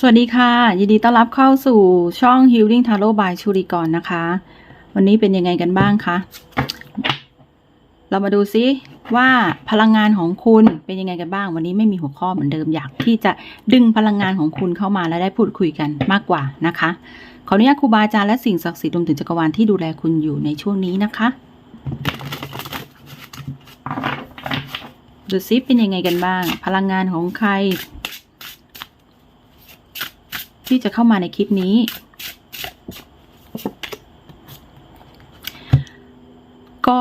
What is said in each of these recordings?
สวัสดีค่ะ ยินดีต้อนรับเข้าสู่ช่อง Healing Tarot by ชุริกรนะคะ วันนี้เป็นยังไงกันบ้างคะ เรามาดูซิว่าพลังงานของคุณเป็นยังไงกันบ้าง วันนี้ไม่มีหัวข้อเหมือนเดิมอยากที่จะดึงพลังงานของคุณเข้ามาและได้พูดคุยกันมากกว่านะคะ ขออนุญาตครูบาอาจารย์และสิ่งศักดิ์สิทธิ์รวมถึงจักรวาลที่ดูแลคุณอยู่ในช่วงนี้นะคะ ดูซิเป็นยังไงกันบ้าง พลังงานของใคร ที่จะเข้ามาในคลิปนี้ ก็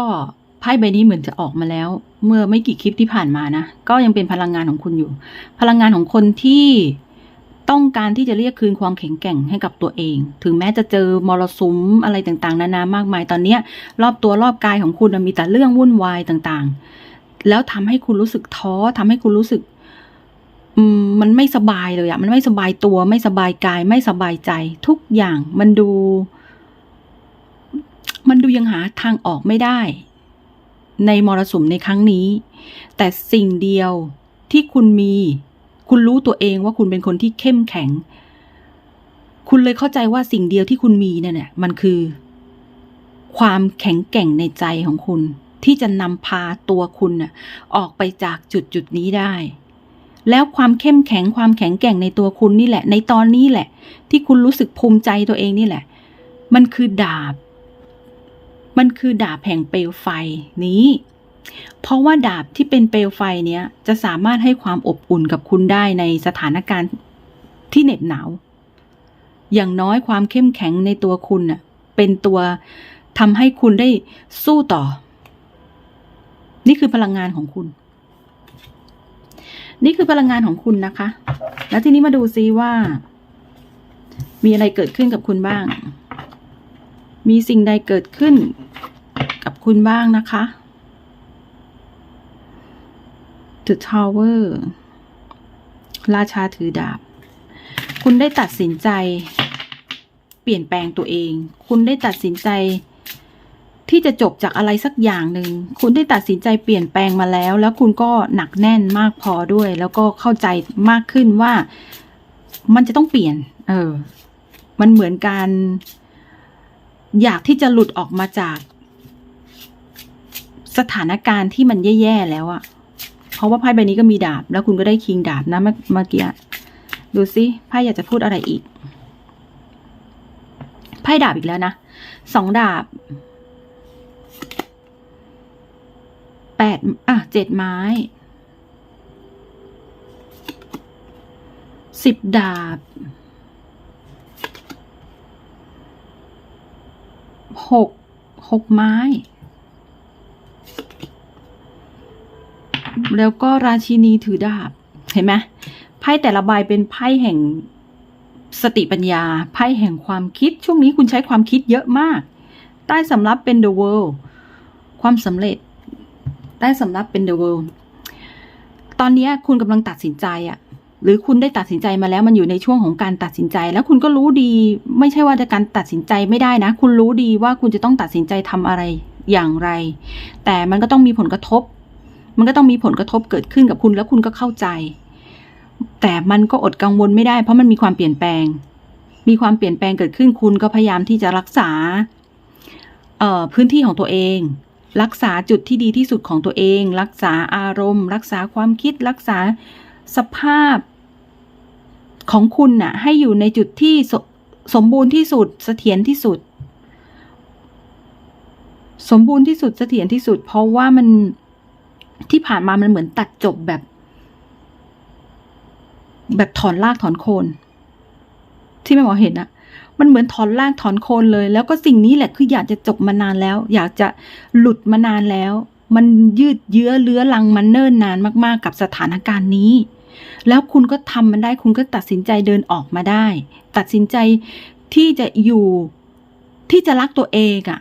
ไพ่ใบนี้เหมือนจะออกมาแล้ว เมื่อไม่กี่คลิปที่ผ่านมานะ ก็ยังเป็นพลังงานของคุณอยู่ พลังงานของคนที่ต้องการที่จะเรียกคืนความแข็งแกร่งให้กับตัวเอง ถึงแม้จะเจอมรสุมอะไรต่างๆ นานามากมายตอนเนี้ย รอบตัวรอบกายของคุณมีแต่เรื่องวุ่นวายต่างๆ แล้วทำให้คุณรู้สึกท้อทำให้คุณรู้สึก มมันไม่สบายเลยอะมันไม่สบายตัวไม่สบายกาย ไม่สบายใจ ทุกอย่างมันดู มันดูยังหาทางออกไม่ได้ ในมรสุมในครั้งนี้ แต่สิ่งเดียวที่คุณมี คุณรู้ตัวเองว่าคุณเป็นคนที่เข้มแข็ง คุณเลยเข้าใจว่าสิ่งเดียวที่คุณมีเนี่ยเนี่ยมันคือ ความแข็งแกร่งในใจของคุณ ที่จะนำพาตัวคุณออกไปจากจุดจุดนี้ได้ แล้วความเข้มแข็งความแข็งแกร่งในตัวคุณนี่แหละ ในตอนนี้แหละ ที่คุณรู้สึกภูมิใจตัวเองนี่แหละ มันคือดาบ มันคือดาบแห่งเปลวไฟนี้ เพราะว่าดาบที่เป็นเปลวไฟเนี้ยจะสามารถให้ความอบอุ่นกับคุณได้ในสถานการณ์ที่เหน็บหนาว อย่างน้อยความเข้มแข็งในตัวคุณน่ะ เป็นตัวทำให้คุณได้สู้ต่อ นี่คือพลังงานของคุณ นี่คือพลังงานของคุณนะคะ แล้วทีนี้มาดูซิว่า มีอะไรเกิดขึ้นกับคุณบ้าง มีสิ่งใดเกิดขึ้นกับคุณบ้างนะคะ The Tower ราชาถือดาบ คุณได้ตัดสินใจ เปลี่ยนแปลงตัวเอง คุณได้ตัดสินใจ ที่จะจบจากอะไรสักอย่างหนึ่ง คุณได้ตัดสินใจเปลี่ยนแปลงมาแล้ว แล้วคุณก็หนักแน่นมากพอด้วย แล้วก็เข้าใจมากขึ้นว่ามันจะต้องเปลี่ยน เออ มันเหมือนการ อยากที่จะหลุดออกมาจาก สถานการณ์ที่มันแย่ๆแล้วอะเพราะว่าไพ่ใบนี้ก็มีดาบ แล้วคุณก็ได้คิงดาบนะเมื่อกี้ดูสิไพ่อยากจะพูดอะไรอีกไพ่ดาบอีกแล้วนะสองดาบ แปดอะเจ็ดไม้สิบดาบหกหกไม้ แล้วก็ราชินีถือดาบ เห็นไหมไพ่แต่ละใบเป็นไพ่แห่งสติปัญญา ไพ่แห่งความคิด ช่วงนี้คุณใช้ความคิดเยอะมาก ใต้สำรับเป็น the world ความสำเร็จ ใต้สำรับเป็น the world ตอนนี้คุณกำลังตัดสินใจอะหรือคุณได้ตัดสินใจมาแล้วมันอยู่ในช่วงของการตัดสินใจ แล้วคุณก็รู้ดี ไม่ใช่ว่าจะการตัดสินใจไม่ได้นะ คุณรู้ดีว่าคุณจะต้องตัดสินใจทำอะไรอย่างไร แต่มันก็ต้องมีผลกระทบ มันก็ต้องมีผลกระทบเกิดขึ้นกับคุณแล้วคุณก็เข้าใจ แต่มันก็อดกังวลไม่ได้ เพราะมันมีความเปลี่ยนแปลง มีความเปลี่ยนแปลงเกิดขึ้นคุณก็พยายามที่จะรักษาพื้นที่ของตัวเอง รักษาจุดที่ดีที่สุดของตัวเอง รักษาอารมณ์ รักษาความคิด รักษาสภาพของคุณน่ะ ให้อยู่ในจุดที่สสมบูรณ์ที่สุดเสถียรที่สุด สมบูรณ์ที่สุดเสถียรที่สุด เพราะว่ามันที่ผ่านมามันเหมือนตัดจบแบบ แบบถอนรากถอนโคน ที่แม่หมอเห็นอะ มันเหมือนถอนรากถอนโคนเลย แล้วก็สิ่งนี้แหละคืออยากจะจบมานานแล้ว อยากจะหลุดมานานแล้ว มันยืดเยื้อเลื้อรังมันเนิ่นนานมากๆ กับสถานการณ์นี้ แล้วคุณก็ทำมันได้ คุณก็ตัดสินใจเดินออกมาได้ ตัดสินใจที่จะอยู่ที่จะรักตัวเองอะ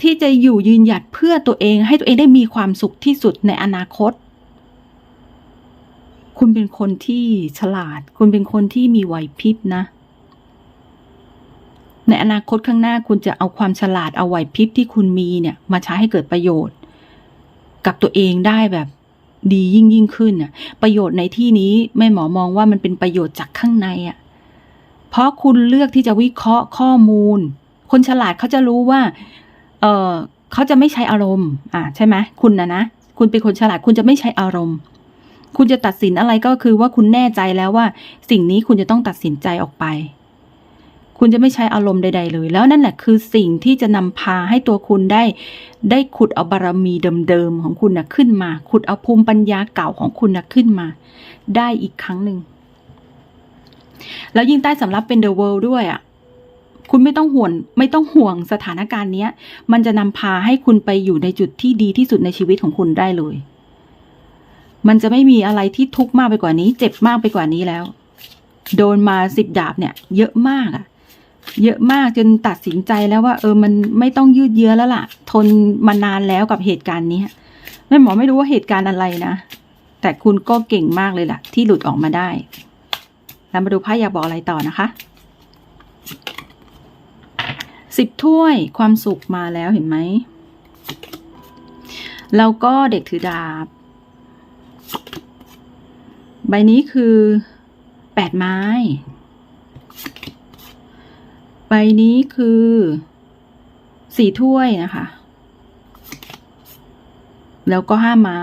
ที่จะอยู่ยืนหยัดเพื่อตัวเอง ให้ตัวเองได้มีความสุขที่สุดในอนาคต คุณเป็นคนที่ฉลาด คุณเป็นคนที่มีไหวพริบนะ ในอนาคตข้างหน้าคุณจะเอาความฉลาดเอาไหวพริบที่คุณมีเนี่ย มาใช้ให้เกิดประโยชน์ กับตัวเองได้แบบดียิ่งยิ่งขึ้นน่ะ ประโยชน์ในที่นี้แม่หมอมองว่ามันเป็นประโยชน์จากข้างในอะ่ะ เพราะคุณเลือกที่จะวิเคราะห์ข้อมูล คนฉลาดเขาจะรู้ว่า เออเขาจะไม่ใช้อารมณ์ อ่าใช่ไหมคุณนะนะคุณเป็นคนฉลาดคุณจะไม่ใช้อารมณ์ คุณจะตัดสินอะไรก็คือว่าคุณแน่ใจแล้วว่า สิ่งนี้คุณจะต้องตัดสินใจออกไป คุณจะไม่ใช้อารมณ์ใด ๆ เลย แล้วนั่นแหละคือสิ่งที่จะนำพาให้ตัวคุณได้ ได้ขุดเอาบารมีเดิมๆของคุณนะขึ้นมา ขุดเอาภูมิปัญญาเก่าของคุณนะขึ้นมา ได้อีกครั้งหนึ่งแล้วยิ่งใต้สำรับเป็น The World ด้วยอะคุณไม่ต้องห่วงไม่ต้องห่วงสถานการณ์เนี้ย มันจะนำพาให้คุณไปอยู่ในจุดที่ดีที่สุดในชีวิตของคุณได้เลย มันจะไม่มีอะไรที่ทุกข์มากไปกว่านี้ เจ็บมากไปกว่านี้แล้ว โดนมาสิบดาบเนี่ย เยอะมากอะ เยอะมากจนตัดสินใจแล้วว่า เออมันไม่ต้องยืดเยื้อแล้วล่ะ ทนมานานแล้วกับเหตุการณ์นี้แม่หมอไม่รู้ว่าเหตุการณ์อะไรนะ แต่คุณก็เก่งมากเลยล่ะ ที่หลุดออกมาได้ แล้วมาดูไพ่อยากบอกอะไรต่อนะคะสิบถ้วยความสุขมาแล้วเห็นไหมแล้วก็เด็กถือดาบ ใบนี้คือแปดไม้ ใบนี้คือสี่ถ้วยนะคะ แล้วก็ห้าไม้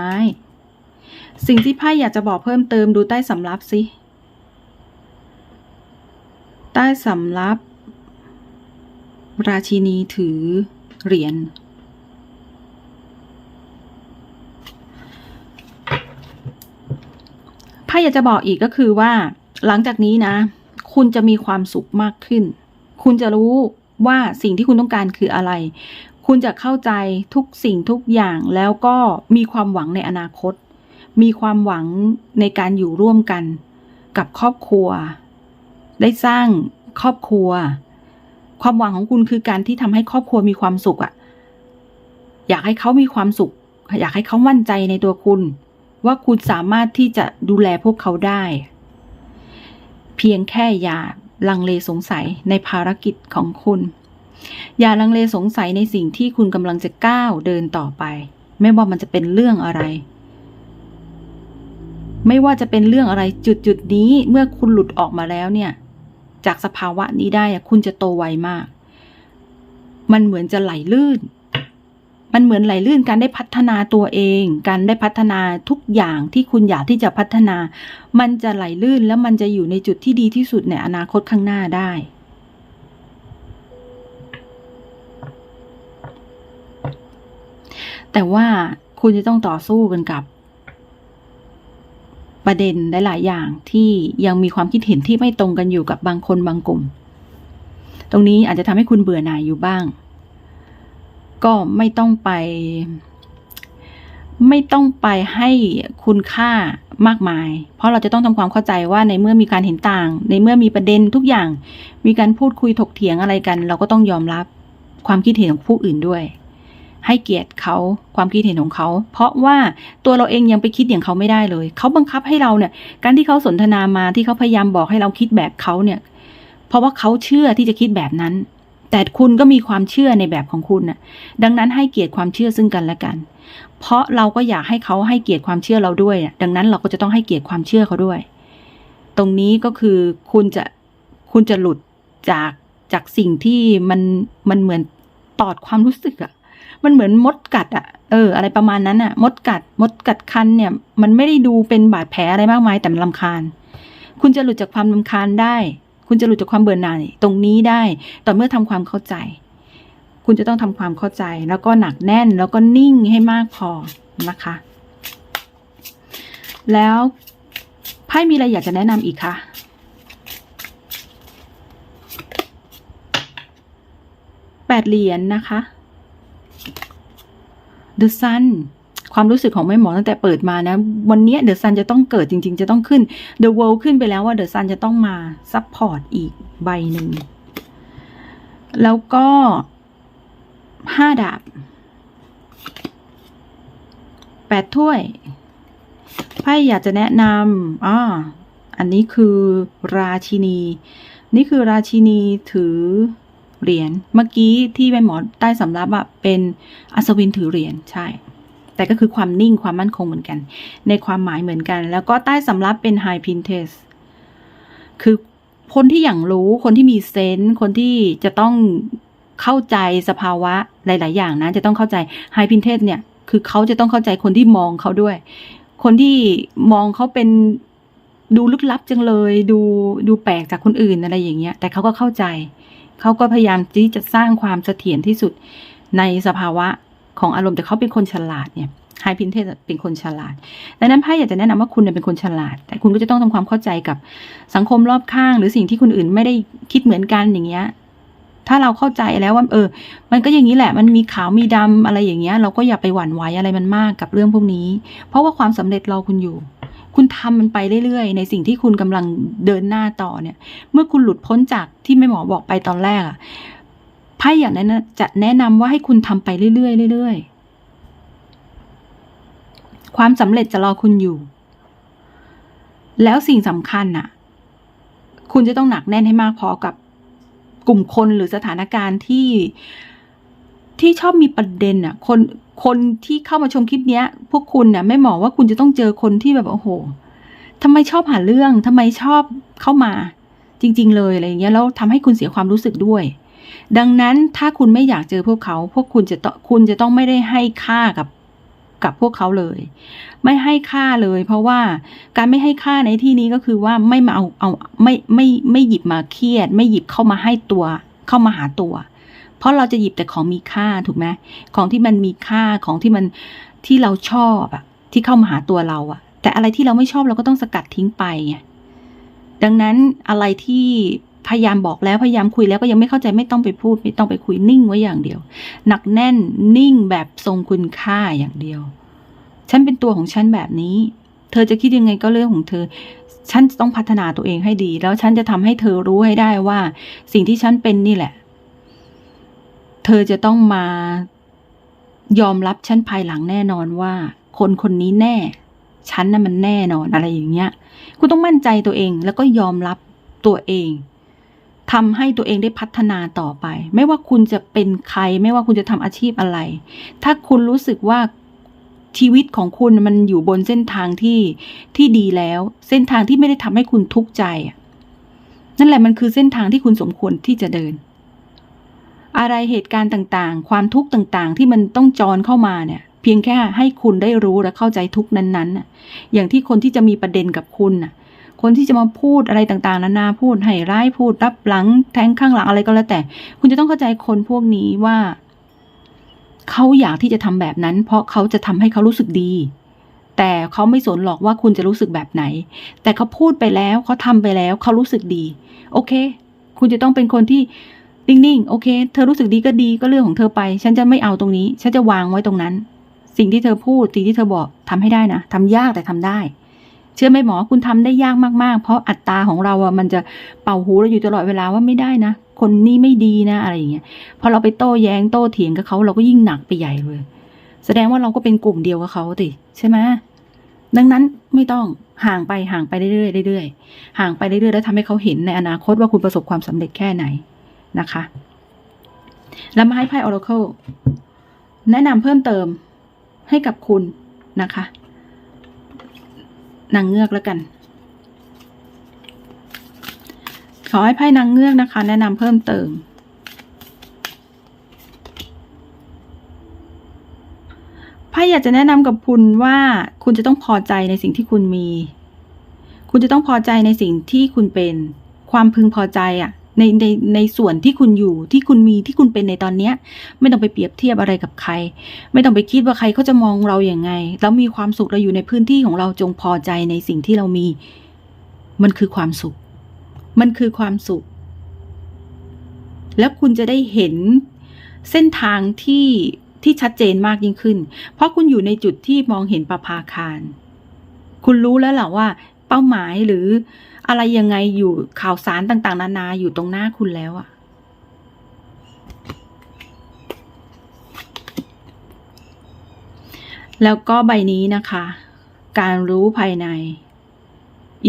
สิ่งที่ไพ่อยากจะบอกเพิ่มเติมดูใต้สำรับสิใต้สำรับ ราชินีถือเหรียญไพ่อยากจะบอกอีกก็คือว่า หลังจากนี้นะ คุณจะมีความสุขมากขึ้น คุณจะรู้ว่าสิ่งที่คุณต้องการคืออะไร คุณจะเข้าใจทุกสิ่งทุกอย่างแล้วก็มีความหวังในอนาคต มีความหวังในการอยู่ร่วมกัน กับครอบครัว ได้สร้างครอบครัว ความหวังของคุณคือการที่ทำให้ครอบครัวมีความสุขอะอยากให้เขามีความสุข อยากให้เขามั่นใจในตัวคุณ ว่าคุณสามารถที่จะดูแลพวกเขาได้ เพียงแค่อย่า ลังเลสงสัยในภารกิจของคุณ อย่าลังเลสงสัยในสิ่งที่คุณกำลังจะก้าวเดินต่อไป ไม่ว่ามันจะเป็นเรื่องอะไร ไม่ว่าจะเป็นเรื่องอะไรจุดจุดนี้เมื่อคุณหลุดออกมาแล้วเนี่ย จากสภาวะนี้ได้คุณจะโตไวมาก มันเหมือนจะไหลลื่น มันเหมือนไหลลื่นการได้พัฒนาตัวเอง การได้พัฒนาทุกอย่างที่คุณอยากที่จะพัฒนา มันจะไหลลื่นแล้วมันจะอยู่ในจุดที่ดีที่สุดในอนาคตข้างหน้าได้ แต่ว่าคุณจะต้องต่อสู้กันกับ ประเด็นหลายๆอย่างที่ยังมีความคิดเห็นที่ไม่ตรงกันอยู่กับบางคนบางกลุ่ม ตรงนี้อาจจะทำให้คุณเบื่อหน่ายอยู่บ้าง ก็ไม่ต้องไป ไม่ต้องไปให้คุณค่ามากมาย เพราะเราจะต้องทำความเข้าใจว่าในเมื่อมีการเห็นต่าง ในเมื่อมีประเด็นทุกอย่าง มีการพูดคุยถกเถียงอะไรกัน เราก็ต้องยอมรับความคิดเห็นของผู้อื่นด้วย ให้เกียรติเขาความคิดเห็นของเขา เพราะว่าตัวเราเองยังไปคิดอย่างเขาไม่ได้เลย เขาบังคับให้เราเนี่ย การที่เขาสนทนามาที่เขาพยายามบอกให้เราคิดแบบเขาเนี่ย เพราะว่าเขาเชื่อที่จะคิดแบบนั้น แต่คุณก็มีความเชื่อในแบบของคุณน่ะ ดังนั้นให้เกียรติความเชื่อซึ่งกันและกัน เพราะเราก็อยากให้เขาให้เกียรติความเชื่อเราด้วยน่ะดังนั้นเราก็จะต้องให้เกียรติความเชื่อเขาด้วย ตรงนี้ก็คือคุณจะคุณจะหลุดจากจากสิ่งที่มันมันเหมือนตอดความรู้สึกอะมันเหมือนมดกัดอะเออ อะไรประมาณนั้นอะมดกัด มดกัดคันเนี่ย มันไม่ได้ดูเป็นบาดแผลอะไรมากมายแต่มันลำคาญ คุณจะหลุดจากความลำคาญได้ คุณจะหลุดจากความเบื่อหน่ายตรงนี้ได้ ต่อเมื่อทำความเข้าใจ คุณจะต้องทำความเข้าใจ แล้วก็หนักแน่นแล้วก็นิ่งให้มากพอนะคะ แล้วไพ่มีอะไรอยากจะแนะนำอีกคะแปดเหรียญนะคะ The Sun ความรู้สึกของแม่หมอตั้งแต่เปิดมานะ วันนี้เดอะซันจะต้องเกิดจริง ๆ จะต้องขึ้น The World ขึ้นไปแล้วว่าเดอะซันจะต้องมาซัพพอร์ตอีกใบหนึ่ง แล้วก็ห้าดาบแปดถ้วยไพ่อยากจะแนะนำอ่าอันนี้คือราชินี นี่คือราชินีถือเหรียญ เมื่อกี้ที่แม่หมอใต้สำรับอะเป็นอัศวินถือเหรียญ ใช่ แต่ก็คือความนิ่งความมั่นคงเหมือนกัน ในความหมายเหมือนกัน แล้วก็ใต้สำรับเป็น High Princess คือคนที่อย่างรู้คนที่มีเซนส์คนที่จะต้องเข้าใจสภาวะหลาย ๆ อย่างนะ จะต้องเข้าใจไฮพินเทสเนี่ย คือเขาจะต้องเข้าใจคนที่มองเขาด้วย คนที่มองเขาเป็นดูลึกลับจังเลย ดูดูแปลกจากคนอื่นอะไรอย่างเงี้ย แต่เขาก็เข้าใจ เขาก็พยายามที่จะสร้างความเสถียรที่สุดในสภาวะ ของอารมณ์แต่เขาเป็นคนฉลาดเนี่ยไฮพินเทสเป็นคนฉลาด ดังนั้นไพ่อยากจะแนะนำว่าคุณเนี่ยเป็นคนฉลาด แต่คุณก็จะต้องทำความเข้าใจกับสังคมรอบข้าง หรือสิ่งที่คนอื่นไม่ได้คิดเหมือนกันอย่างเงี้ย ถ้าเราเข้าใจแล้วว่า เออ มันก็อย่างนี้แหละ มันมีขาวมีดำอะไรอย่างเงี้ย เราก็อย่าไปหวั่นไหวอะไรมันมากกับเรื่องพวกนี้ เพราะว่าความสำเร็จรอคุณอยู่ คุณทำมันไปเรื่อยๆ ในสิ่งที่คุณกำลังเดินหน้าต่อเนี่ย เมื่อคุณหลุดพ้นจากที่แม่หมอบอกไปตอนแรกอะ ไพ่อย่ากแนะนจะแนะนำว่าให้คุณทำไปเรื่อยๆเรื่อยๆ ความสำเร็จจะรอคุณอยู่ แล้วสิ่งสำคัญน่ะ คุณจะต้องหนักแน่นให้มากพอกับกลุ่มคนหรือสถานการณ์ที่ที่ชอบมีประเด็นอะ คนคนที่เข้ามาชมคลิปเนี้ย พวกคุณเนี่ยไม่หมอว่าคุณจะต้องเจอคนที่แบบโอ้โหทำไมชอบหาเรื่องทำไมชอบเข้ามา จริง ๆ เลยอะไรอย่างเงี้ยแล้วทำให้คุณเสียความรู้สึกด้วย ดังนั้นถ้าคุณไม่อยากเจอพวกเขา พวกคุณจะต้องคุณจะต้องไม่ได้ให้ค่ากับกับพวกเขาเลย ไม่ให้ค่าเลย เพราะว่าการไม่ให้ค่าในที่นี้ก็คือว่าไม่มาเอาเอาไม่ไม่ไม่หยิบมาเครียด ไม่หยิบเข้ามาให้ตัว เข้ามาหาตัว เพราะเราจะหยิบแต่ของมีค่าถูกไหมของที่มันมีค่าของที่มันที่เราชอบอะที่เข้ามาหาตัวเราอะแต่อะไรที่เราไม่ชอบเราก็ต้องสกัดทิ้งไปไงดังนั้นอะไรที่ พยายามบอกแล้วพยายามคุยแล้วก็ยังไม่เข้าใจไม่ต้องไปพูด ไม่ต้องไปคุยนิ่งไว้อย่างเดียว หนักแน่นนิ่งแบบทรงคุณค่าอย่างเดียว ฉันเป็นตัวของฉันแบบนี้ เธอจะคิดยังไงก็เรื่องของเธอ ฉันต้องพัฒนาตัวเองให้ดี แล้วฉันจะทำให้เธอรู้ให้ได้ว่า สิ่งที่ฉันเป็นนี่แหละ เธอจะต้องมายอมรับฉันภายหลังแน่นอนว่า คนคนนี้แน่ ฉันน่ะมันแน่นอนอะไรอย่างเงี้ย คุณต้องมั่นใจตัวเองแล้วก็ยอมรับตัวเอง ทำให้ตัวเองได้พัฒนาต่อไป ไม่ว่าคุณจะเป็นใคร ไม่ว่าคุณจะทำอาชีพอะไร ถ้าคุณรู้สึกว่าชีวิตของคุณมันอยู่บนเส้นทางที่ที่ดีแล้ว เส้นทางที่ไม่ได้ทำให้คุณทุกข์ใจ นั่นแหละมันคือเส้นทางที่คุณสมควรที่จะเดิน อะไรเหตุการณ์ต่างๆ ความทุกข์ต่างๆ ที่มันต้องจรเข้ามาเนี่ย เพียงแค่ให้คุณได้รู้และเข้าใจทุกนั้นๆ อย่างที่คนที่จะมีประเด็นกับคุณน่ะ คนที่จะมาพูดอะไรต่างๆนานาพูดให้ร้ายพูดรับหลังแทงข้างหลังอะไรก็แล้วแต่ คุณจะต้องเข้าใจคนพวกนี้ว่าเขาอยากที่จะทำแบบนั้น เพราะเขาจะทำให้เขารู้สึกดี แต่เขาไม่สนหรอกว่าคุณจะรู้สึกแบบไหน แต่เขาพูดไปแล้วเขาทำไปแล้วเขารู้สึกดี โอเค คุณจะต้องเป็นคนที่นิ่งๆโอเค เธอรู้สึกดีก็ดีก็เรื่องของเธอไป ฉันจะไม่เอาตรงนี้ ฉันจะวางไว้ตรงนั้น สิ่งที่เธอพูดสิ่งที่เธอบอกทำให้ได้นะทำยากแต่ทำได้ เชื่อไหมหมอคุณทำได้ยากมากๆ เพราะอัตราของเราอะมันจะเป่าหูเราอยู่ตลอดเวลาว่าไม่ได้นะ คนนี้ไม่ดีนะอะไรอย่างเงี้ยพอเราไปโต้แย้งโต้เถียงกับเขาเราก็ยิ่งหนักไปใหญ่เลย แสดงว่าเราก็เป็นกลุ่มเดียวกับเขาติใช่ไหมดังนั้นไม่ต้องห่างไปห่างไปเรื่อยๆเรื่อยๆห่างไปเรื่อยๆแล้วทำให้เขาเห็นในอนาคตว่าคุณประสบความสำเร็จแค่ไหนนะคะ แล้วมาให้ไพ่ Oracle แนะนำเพิ่มเติมให้กับคุณนะคะ นางเงือกแล้วกัน ขอให้ไพ่นางเงือกนะคะ แนะนำเพิ่มเติม ไพ่อยากจะแนะนำกับคุณว่าคุณจะต้องพอใจในสิ่งที่คุณมี คุณจะต้องพอใจในสิ่งที่คุณเป็น ความพึงพอใจอะ่ะ ในในในส่วนที่คุณอยู่ที่คุณมีที่คุณเป็นในตอนเนี้ย ไม่ต้องไปเปรียบเทียบอะไรกับใคร ไม่ต้องไปคิดว่าใครเขาจะมองเราอย่างไง แล้วมีความสุขเราอยู่ในพื้นที่ของเราจงพอใจในสิ่งที่เรามี มันคือความสุข มันคือความสุข แล้วคุณจะได้เห็นเส้นทางที่ที่ชัดเจนมากยิ่งขึ้น เพราะคุณอยู่ในจุดที่มองเห็นประภาคาร คุณรู้แล้วแหละว่า เป้าหมายหรือ อะไรยังไงอยู่ข่าวสารต่าง ๆ นานาอยู่ตรงหน้าคุณแล้วอะแล้วก็ใบนี้นะคะ การรู้ภายใน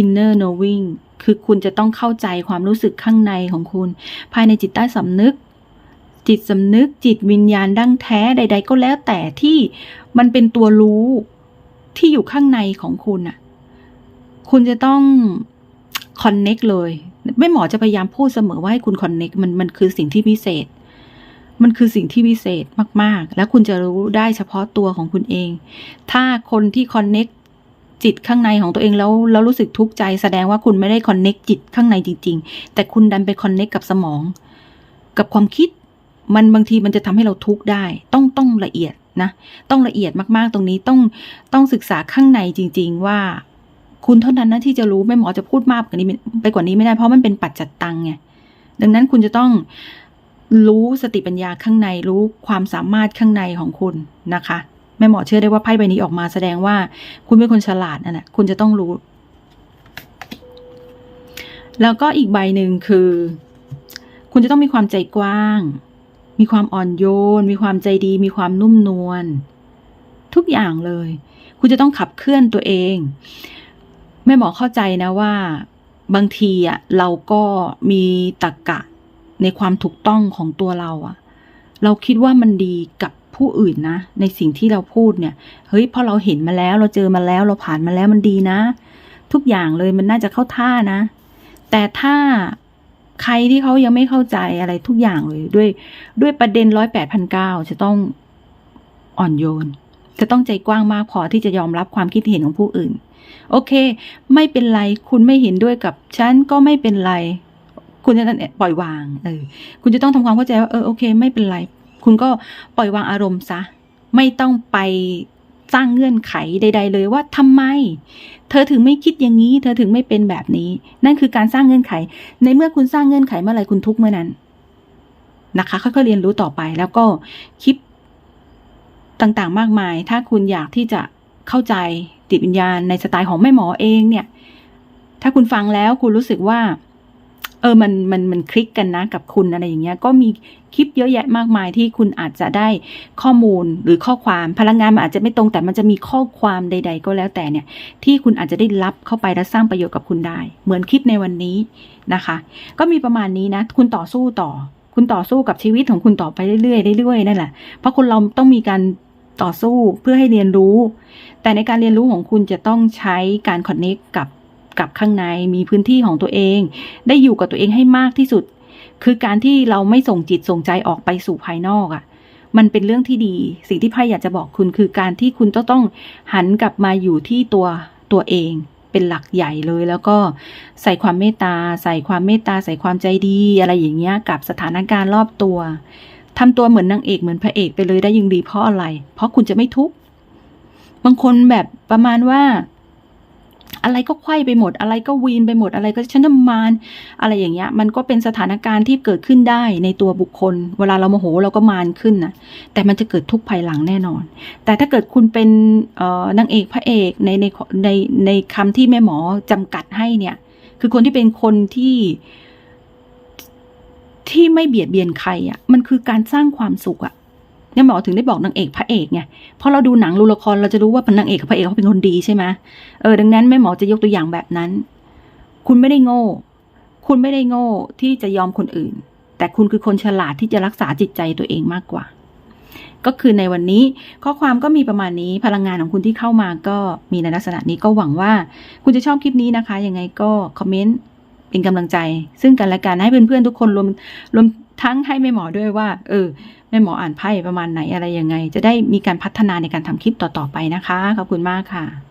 inner knowing คือคุณจะต้องเข้าใจความรู้สึกข้างในของคุณ ภายในจิตใต้สำนึก จิตสำนึกจิตวิญญาณดั้งแท้ใด ๆ ก็แล้วแต่ที่มันเป็นตัวรู้ที่อยู่ข้างในของคุณอะคุณจะต้อง connect เลย แม่หมอจะพยายามพูดเสมอว่าให้คุณคอนเน็กมันมันคือสิ่งที่พิเศษ มันคือสิ่งที่พิเศษมากๆ แล้วคุณจะรู้ได้เฉพาะตัวของคุณเอง ถ้าคนที่คอนเน็กจิตข้างในของตัวเองแล้วแล้วรู้สึกทุกข์ใจแสดงว่าคุณไม่ได้คอนเน็กจิตข้างในจริง ๆ แต่คุณดันไปคอนเน็กกับสมอง กับความคิดมันบางทีมันจะทำให้เราทุกข์ได้ ต้องต้องละเอียดนะ ต้องละเอียดมากๆตรงนี้ต้องต้องศึกษาข้างในจริง ๆ ว่า คุณเท่านั้นนะที่จะรู้ไม่หมอจะพูดมากกว่านี้ไปกว่านี้ไม่ได้เพราะมันเป็นปัจจัดตังไงดังนั้นคุณจะต้องรู้สติปัญญาข้างในรู้ความสามารถข้างในของคุณนะคะแม่หมอเชื่อได้ว่าไพ่ใบนี้ออกมาแสดงว่า คุณเป็นคนฉลาดนั่นแหละคุณจะต้องรู้ แล้วก็อีกใบหนึ่งคือ คุณจะต้องมีความใจกว้าง มีความอ่อนโยน มีความใจดี มีความนุ่มนวลทุกอย่างเลย คุณจะต้องขับเคลื่อนตัวเอง ม่หมอเข้าใจนะว่า บางทีอะเราก็มีตรกกะในความถูกต้องของตัวเราอะ เราคิดว่ามันดีกับผู้อื่นนะ ในสิ่งที่เราพูดเนี่ยเฮ้ยพอเราเห็นมาแล้วเราเจอมาแล้วเราผ่านมาแล้วมันดีนะ ทุกอย่างเลยมันน่าจะเข้าท่านะ แต่ถ้าใครที่เขายังไม่เข้าใจอะไรทุกอย่างเลยด้วย ด้วยประเด็นร้อยแปดพันเก้าจะต้องอ่อนโยน จะต้องใจกว้างมากพอที่จะยอมรับความคิดเห็นของผู้อื่น โอเค ไม่เป็นไร คุณไม่เห็นด้วยกับฉันก็ไม่เป็นไร คุณจะปล่อยวาง เออ คุณจะต้องทำความเข้าใจว่า เออ โอเค ไม่เป็นไร คุณก็ปล่อยวางอารมณ์ซะ ไม่ต้องไปสร้างเงื่อนไขใด ๆ เลยว่าทำไม เธอถึงไม่คิดอย่างนี้ เธอถึงไม่เป็นแบบนี้ นั่นคือการสร้างเงื่อนไข ในเมื่อคุณสร้างเงื่อนไขเมื่อไรคุณทุกข์เมื่อนั้นนะคะ ค่อยๆเรียนรู้ต่อไปแล้วก็คลิปต่างๆ มากมาย ถ้าคุณอยากที่จะเข้าใจ จิตวิญญาณในสไตล์ของแม่หมอเองเนี่ย ถ้าคุณฟังแล้วคุณรู้สึกว่า เออมันมันมันคลิกกันนะกับคุณอะไรอย่างเงี้ย ก็มีคลิปเยอะแยะมากมายที่คุณอาจจะได้ข้อมูลหรือข้อความพลังงานมันอาจจะไม่ตรงแต่มันจะมีข้อความใด ๆ ก็แล้วแต่เนี่ย ที่คุณอาจจะได้รับเข้าไปและสร้างประโยชน์กับคุณได้ เหมือนคลิปในวันนี้นะคะ ก็มีประมาณนี้นะ คุณต่อสู้ต่อ คุณต่อสู้กับชีวิตของคุณต่อไปเรื่อยๆเรื่อยๆนั่นแหละเพราะคนเราต้องมีการ ต่อสู้เพื่อให้เรียนรู้ แต่ในการเรียนรู้ของคุณจะต้องใช้การคอนเน c กกับกับข้างในมีพื้นที่ของตัวเอง ได้อยู่กับตัวเองให้มากที่สุด คือการที่เราไม่ส่งจิตส่งใจออกไปสู่ภายนอกอะ่ะ มันเป็นเรื่องที่ดี สิ่งที่ไพ่อยากจะบอกคุณคือการที่คุณต้องต้องหันกลับมาอยู่ที่ตัวตัวเองเป็นหลักใหญ่เลยแล้วก็ใส่ความเมตตา ใส่ความเมตตา ใส่ความใจดี อะไรอย่างเงี้ยกับสถานการณ์รอบตัว ทำตัวเหมือนนางเอกเหมือนพระเอกไปเลยได้ยิ่งดีเพราะอะไร เพราะคุณจะไม่ทุกข์บางคนแบบประมาณว่า อะไรก็ไขว้ไปหมด อะไรก็วีนไปหมดอะไรก็ฉันจะมานอะไรอย่างเงี้ย มันก็เป็นสถานการณ์ที่เกิดขึ้นได้ในตัวบุคคล เวลาเราโมโหเราก็มานขึ้นนะแต่มันจะเกิดทุกข์ภายหลังแน่นอน แต่ถ้าเกิดคุณเป็นนางเอกพระเอกในในในในคำที่แม่หมอจำกัดให้เนี่ย คือคนที่เป็นคนที่ ที่ไม่เบียดเบียนใครอะ่ะ มันคือการสร้างความสุขอะ่ะเนี่ยหมอถึงได้บอกนางเอกพระเอกไงเพราะเราดูหนังดูละครเราจะรู้ว่านางเอกกับพระเอกเขาเป็นคนดีใช่ไหมเออดังนั้นแม่หมอจะยกตัวอย่างแบบนั้น คุณไม่ได้โง่ คุณไม่ได้โง่ที่จะยอมคนอื่น แต่คุณคือคนฉลาดที่จะรักษาจิตใจตัวเองมากกว่า ก็คือในวันนี้ข้อความก็มีประมาณนี้พลังงานของคุณที่เข้ามาก็มีในลักษณะนี้ก็หวังว่า คุณจะชอบคลิปนี้นะคะยังไงก็คอมเมนต์ เป็นกำลังใจ ซึ่งกันและกันให้เพื่อนๆทุกคนรวมรวมทั้งให้แม่หมอด้วยว่า เออแม่หมออ่านไพ่ประมาณไหนอะไรยังไง จะได้มีการพัฒนาในการทำคลิปต่อๆไปนะคะขอบคุณมากค่ะ